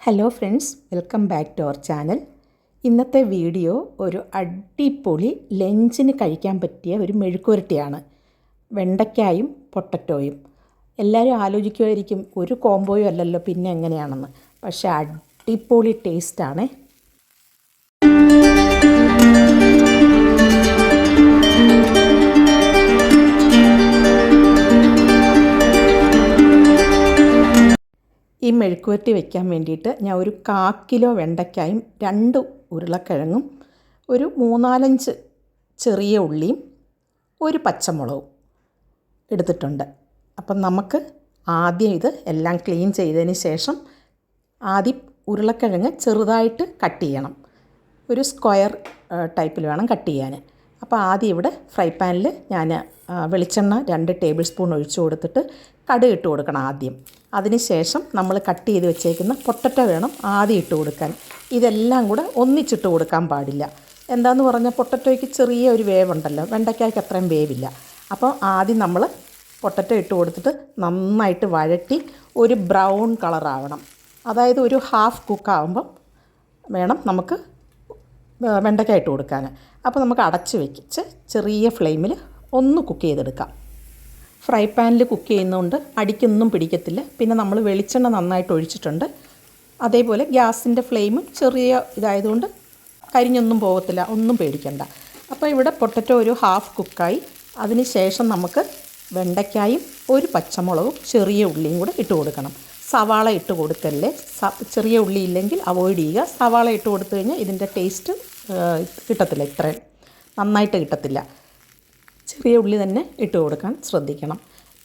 Hello friends welcome back to our channel ഇന്നത്തെ video ഒരു അടിപൊളി ലഞ്ചിന് കഴിക്കാൻ പറ്റിയ ഒരു മെഴുക്കുരട്ടിയാണ് വെണ്ടയ്ക്കായും പൊട്ടറ്റോയും. എല്ലാവരും ആലോചിക്കുമായിരിക്കും ഒരു കോംബോയും അല്ലല്ലോ പിന്നെ എങ്ങനെയാണെന്ന്. പക്ഷേ അടിപൊളി ടേസ്റ്റാണ് ഈ മെഴുക്കുവരട്ടി വെക്കാൻ വേണ്ടിയിട്ട് ഞാൻ ഒരു കാ കിലോ വെണ്ടയ്ക്കായും രണ്ട് ഉരുളക്കിഴങ്ങും ഒരു മൂന്നാലഞ്ച് ചെറിയ ഉള്ളിയും ഒരു പച്ചമുളകും എടുത്തിട്ടുണ്ട്. അപ്പം നമുക്ക് ആദ്യം ഇത് എല്ലാം ക്ലീൻ ചെയ്തതിന് ശേഷം ആദ്യം ഉരുളക്കിഴങ്ങ് ചെറുതായിട്ട് കട്ട് ചെയ്യണം. ഒരു സ്ക്വയർ ടൈപ്പിൽ വേണം കട്ട് ചെയ്യാൻ. അപ്പോൾ ആദ്യം ഇവിടെ ഫ്രൈ പാനിൽ ഞാൻ വെളിച്ചെണ്ണ രണ്ട് ടേബിൾ സ്പൂൺ ഒഴിച്ചു കൊടുത്തിട്ട് കടുക് ഇട്ട് കൊടുക്കണം ആദ്യം. അതിന് ശേഷം നമ്മൾ കട്ട് ചെയ്ത് വെച്ചേക്കുന്ന പൊട്ടറ്റ വേണം ആദ്യം ഇട്ട് കൊടുക്കാൻ. ഇതെല്ലാം കൂടെ ഒന്നിച്ചിട്ട് കൊടുക്കാൻ പാടില്ല. എന്താന്ന് പറഞ്ഞാൽ പൊട്ടറ്റോയ്ക്ക് ചെറിയ ഒരു വേവുണ്ടല്ലോ വെണ്ടയ്ക്കായ്ക്ക് അത്രയും വേവില്ല. അപ്പോൾ ആദ്യം നമ്മൾ പൊട്ടറ്റോ ഇട്ട് കൊടുത്തിട്ട് നന്നായിട്ട് വഴറ്റി ഒരു ബ്രൗൺ കളറാവണം അതായത് ഒരു ഹാഫ് കുക്കാവുമ്പം വേണം നമുക്ക് വെണ്ടയ്ക്ക ഇട്ട് കൊടുക്കാൻ. അപ്പോൾ നമുക്ക് അടച്ച് വെച്ച് ചെറിയ ഫ്ലെയിമിൽ ഒന്ന് കുക്ക് ചെയ്തെടുക്കാം. ഫ്രൈ പാനിൽ കുക്ക് ചെയ്യുന്നതുകൊണ്ട് അടിക്കൊന്നും പിടിക്കത്തില്ല. പിന്നെ നമ്മൾ വെളിച്ചെണ്ണ നന്നായിട്ട് ഒഴിച്ചിട്ടുണ്ട്. അതേപോലെ ഗ്യാസിന്റെ ഫ്ലെയിമും ചെറിയ ഇതായതുകൊണ്ട് കരിഞ്ഞൊന്നും പോകത്തില്ല. ഒന്നും പേടിക്കണ്ട. അപ്പോൾ ഇവിടെ പൊട്ടറ്റോ ഒരു ഹാഫ് കുക്കായി. അതിന് ശേഷം നമുക്ക് വെണ്ടയ്ക്കായും ഒരു പച്ചമുളകും ചെറിയ ഉള്ളിയും കൂടെ ഇട്ട് കൊടുക്കണം. സവാള ഇട്ട് കൊടുക്കല്ലേ? ചെറിയ ഉള്ളി ഇല്ലെങ്കിൽ അവോയ്ഡ് ചെയ്യുക. സവാള ഇട്ട് കൊടുത്തു കഴിഞ്ഞാൽ ഇതിന്റെ ടേസ്റ്റ് കിട്ടത്തില്ല ഇത്രയും. നന്നായിട്ട് കിട്ടത്തില്ല. ചെറിയ ഉള്ളി തന്നെ ഇട്ട് കൊടുക്കാൻ ശ്രദ്ധിക്കണം.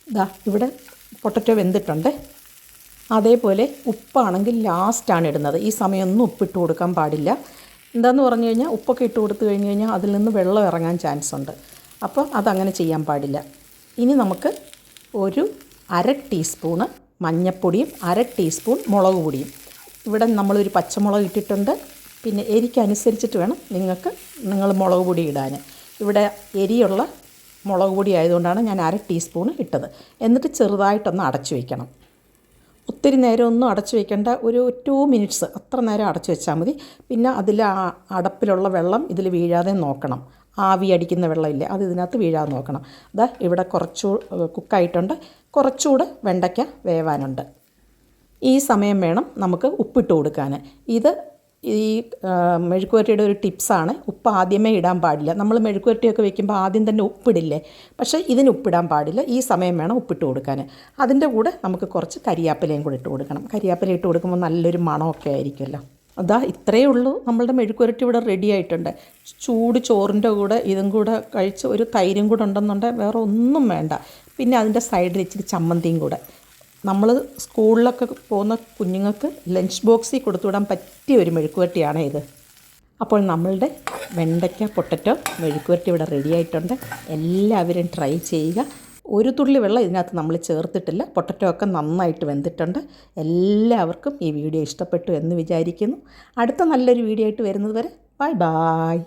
ഇതാ ഇവിടെ പൊട്ടറ്റോ വെന്തിട്ടുണ്ട്. അതേപോലെ ഉപ്പാണെങ്കിൽ ലാസ്റ്റാണ് ഇടുന്നത്. ഈ സമയമൊന്നും ഉപ്പിട്ട് കൊടുക്കാൻ പാടില്ല. എന്താന്ന് പറഞ്ഞു കഴിഞ്ഞാൽ ഉപ്പൊക്കെ ഇട്ട് കൊടുത്തു കഴിഞ്ഞ് കഴിഞ്ഞാൽ അതിൽ നിന്ന് വെള്ളം ഇറങ്ങാൻ ചാൻസ് ഉണ്ട്. അപ്പോൾ അതങ്ങനെ ചെയ്യാൻ പാടില്ല. ഇനി നമുക്ക് ഒരു അര ടീസ്പൂണ് മഞ്ഞൾപ്പൊടിയും അര ടീസ്പൂൺ മുളക് പൊടിയും. ഇവിടെ നമ്മളൊരു പച്ചമുളക് ഇട്ടിട്ടുണ്ട്. പിന്നെ എരിക്കനുസരിച്ചിട്ട് വേണം നിങ്ങൾക്ക് നിങ്ങൾ മുളക് പൊടി ഇടാൻ. ഇവിടെ എരിയുള്ള മുളക് പൊടി ആയതുകൊണ്ടാണ് ഞാൻ അര ടീസ്പൂൺ ഇട്ടത്. എന്നിട്ട് ചെറുതായിട്ടൊന്ന് അടച്ചു വയ്ക്കണം ഒത്തിരി നേരം ഒന്നും അടച്ചു വയ്ക്കേണ്ട ഒരു ടു മിനിറ്റ്സ് അത്ര നേരം അടച്ചു വെച്ചാൽ മതി. പിന്നെ അതിൽ ആ അടപ്പിലുള്ള വെള്ളം ഇതിൽ വീഴാതെ നോക്കണം. ആവി അടിക്കുന്ന വെള്ളമില്ലേ. അത് ഇതിനകത്ത് വീഴാതെ നോക്കണം. അതാ ഇവിടെ കുറച്ചു കുക്കായിട്ടുണ്ട്. കുറച്ചുകൂടെ വെണ്ടയ്ക്ക വേവാനുണ്ട്. ഈ സമയം വേണം നമുക്ക് ഉപ്പിട്ട് കൊടുക്കാൻ. ഇത് ഈ മെഴുക്കുവരട്ടിയുടെ ഒരു ടിപ്സാണ്. ഉപ്പ് ആദ്യമേ ഇടാൻ പാടില്ല. നമ്മൾ മെഴുക്കുവരട്ടിയൊക്കെ വെക്കുമ്പോൾ ആദ്യം തന്നെ ഉപ്പിടില്ലേ? പക്ഷേ ഇതിന് ഉപ്പിടാൻ പാടില്ല. ഈ സമയം വേണം ഉപ്പിട്ട് കൊടുക്കാൻ. അതിന്റെ കൂടെ നമുക്ക് കുറച്ച് കരിയാപ്പിലയും കൂടെ ഇട്ട് കൊടുക്കണം. കരിയാപ്പില ഇട്ട് കൊടുക്കുമ്പോൾ നല്ലൊരു മണമൊക്കെ ആയിരിക്കുമല്ലോ. അതാ ഇത്രയേ ഉള്ളൂ. നമ്മളുടെ മെഴുക്കുരട്ടി ഇവിടെ റെഡി ആയിട്ടുണ്ട്. ചൂട് ചോറിന്റെ കൂടെ ഇതും കൂടെ കഴിച്ച് ഒരു തൈരും കൂടെ ഉണ്ടെന്നുണ്ടെങ്കിൽ വേറെ ഒന്നും വേണ്ട. പിന്നെ അതിന്റെ സൈഡിൽ ഇച്ചിരി ചമ്മന്തിയും കൂടെ. നമ്മൾ സ്കൂളിലൊക്കെ പോകുന്ന കുഞ്ഞുങ്ങൾക്ക് ലഞ്ച് ബോക്സിൽ കൊടുത്തുവിടാൻ പറ്റിയ ഒരു മെഴുക്കുവരട്ടിയാണ് ഇത്. അപ്പോൾ നമ്മളുടെ വെണ്ടയ്ക്ക പൊട്ടറ്റോ മെഴുക്കുവരട്ടി ഇവിടെ റെഡി ആയിട്ടുണ്ട്. എല്ലാവരും ട്രൈ ചെയ്യുക. ഒരു തുള്ളി വെള്ളം ഇതിനകത്ത് നമ്മൾ ചേർത്തിട്ടില്ല. പൊട്ടറ്റോ ഒക്കെ നന്നായിട്ട് വെന്തിട്ടുണ്ട്. എല്ലാവർക്കും ഈ വീഡിയോ ഇഷ്ടപ്പെട്ടു എന്ന് വിചാരിക്കുന്നു. അടുത്ത നല്ലൊരു വീഡിയോ ആയിട്ട് വരുന്നത് വരെ ബൈ ബായ്